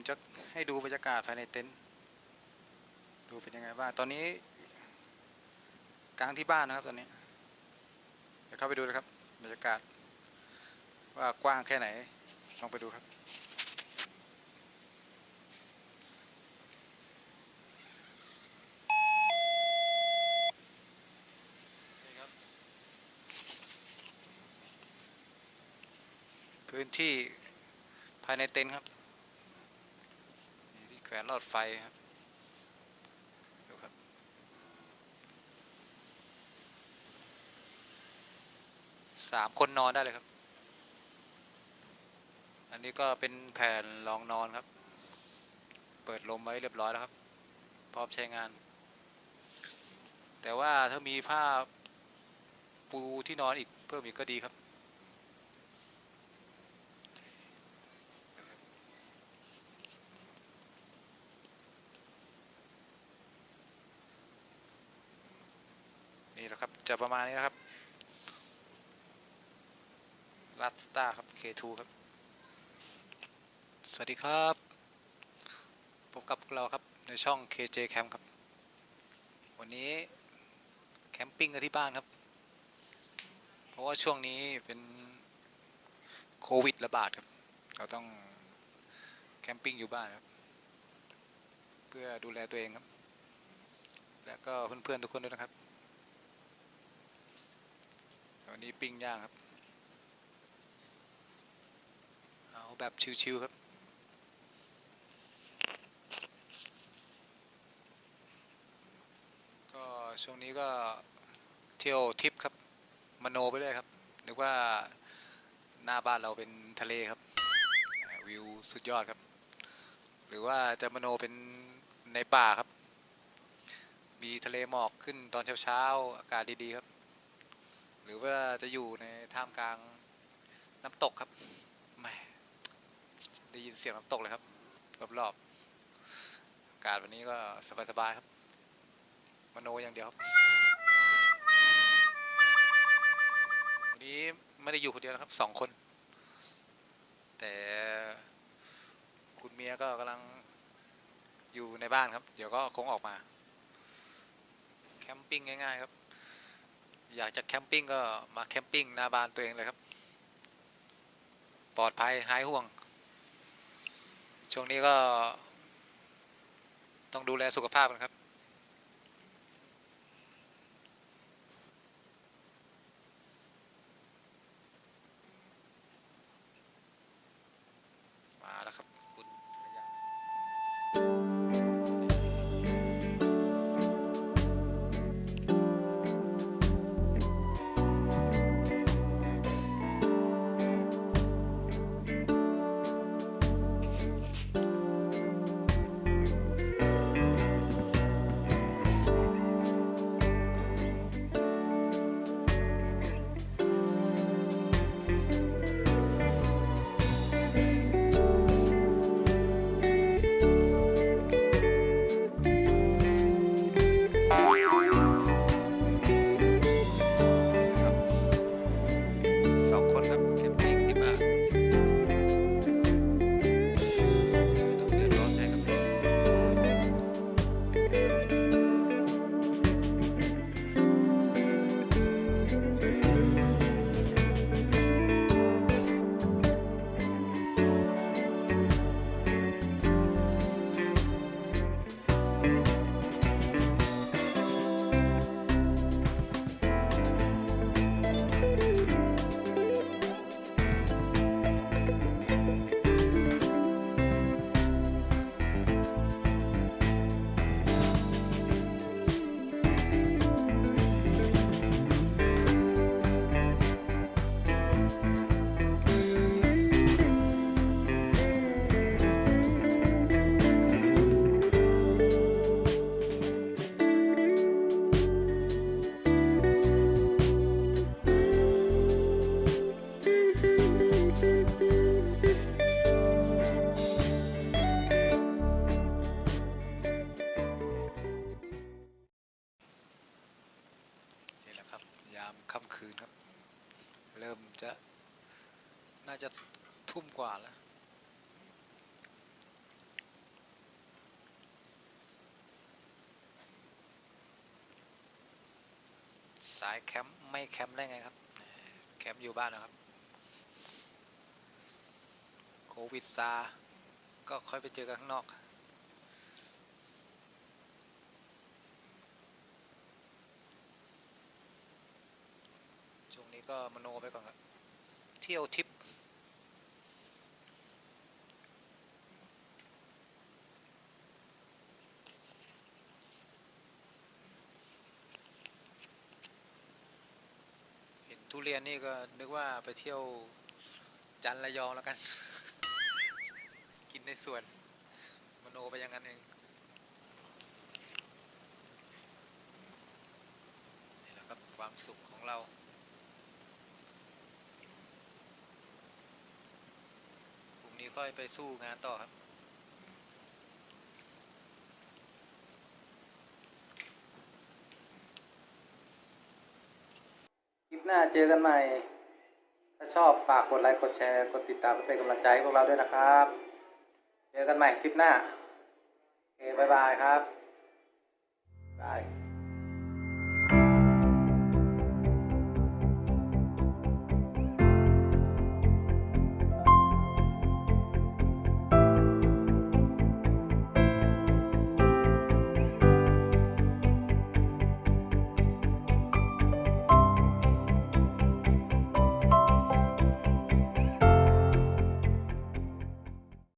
ผมจะให้ดูบรรยากาศภายในเต็นท์ดูเป็นยังไงบ้างตอนนี้ กลางที่บ้านนะครับตอนนี้เดี๋ยวเข้าไปดูเลยครับบรรยากาศ ว่ากว้างแค่ไหนลองไปดูครับพื้นที่ภายในเต็นท์ครับ แขวนหลอดไฟครับดูครับ สามคนนอนได้เลยครับ อันนี้ก็เป็นแผ่นรองนอนครับ เปิดลมไว้เรียบร้อยแล้วครับ พร้อมใช้งาน แต่ว่าถ้ามีผ้าปูที่นอนอีกเพิ่มอีกก็ดีครับ แหละครับ จะประมาณนี้นะครับลัดสตาครับ K2 ครับ สวัสดีครับพบกับพวกเราครับในช่อง KJ Camp ครับ วันนี้แคมปิ้งกันที่บ้านครับ เพราะว่าช่วงนี้เป็นโควิดระบาดครับ เราต้องแคมปิ้งอยู่บ้านครับ เพื่อดูแลตัวเองครับ แล้วก็เพื่อนๆทุกคนด้วยนะครับ วันนี้ปิ้งย่างครับ เอาแบบชิวๆครับก็ช่วงนี้ก็เที่ยวทริปครับมโนไปเลยครับนึกว่าหน้าบ้านเราเป็นทะเลครับ วิวสุดยอดครับ หรือว่าจะมโนเป็นในป่าครับ มีทะเลหมอกขึ้นตอนเช้าๆอากาศดีๆครับ หรือว่าจะอยู่ในท่ามกลางน้ำตกครับแหมได้ยินเสียงน้ำตกเลยครับรอบๆอากาศวันนี้ก็สบายๆครับมโนอย่างเดียวครับวันนี้ไม่ได้อยู่คนเดียวนะครับสองคน แต่คุณเมียก็กำลังอยู่ในบ้านครับ เดี๋ยวก็คงออกมา แคมปิ้งง่ายๆครับ อยากจะแคมปิ้งก็มาแคมปิ้งหน้าบ้านตัวเองเลยครับ ปลอดภัยหายห่วง ช่วงนี้ก็ ต้องดูแลสุขภาพกันครับ มาแล้วครับ ยามค่ำคืนครับ เริ่มจะน่าจะทุ่มกว่าแล้วสายแคมป์ไม่แคมป์ได้ไงครับ แคมป์อยู่บ้านนะครับ โควิดซา ก็ค่อยไปเจอกันข้างนอก ก็มโนไปก่อนครับเที่ยวทริปเห็นทุเรียนนี่ก็นึกว่าไปเที่ยวจันทร์ระยองแล้วกัน กินในสวนมโนไปอย่างนั้นเองนี่แหละครับความสุขของเรา พรุ่งนี้ ค่อยไปสู้งานต่อครับ คลิปหน้าเจอกันใหม่ ถ้าชอบฝากกดไลค์ กดแชร์ กดติดตามเพื่อเป็นกำลังใจให้พวกเราด้วยนะครับ เจอกันใหม่คลิปหน้า โอเคบายบายครับบาย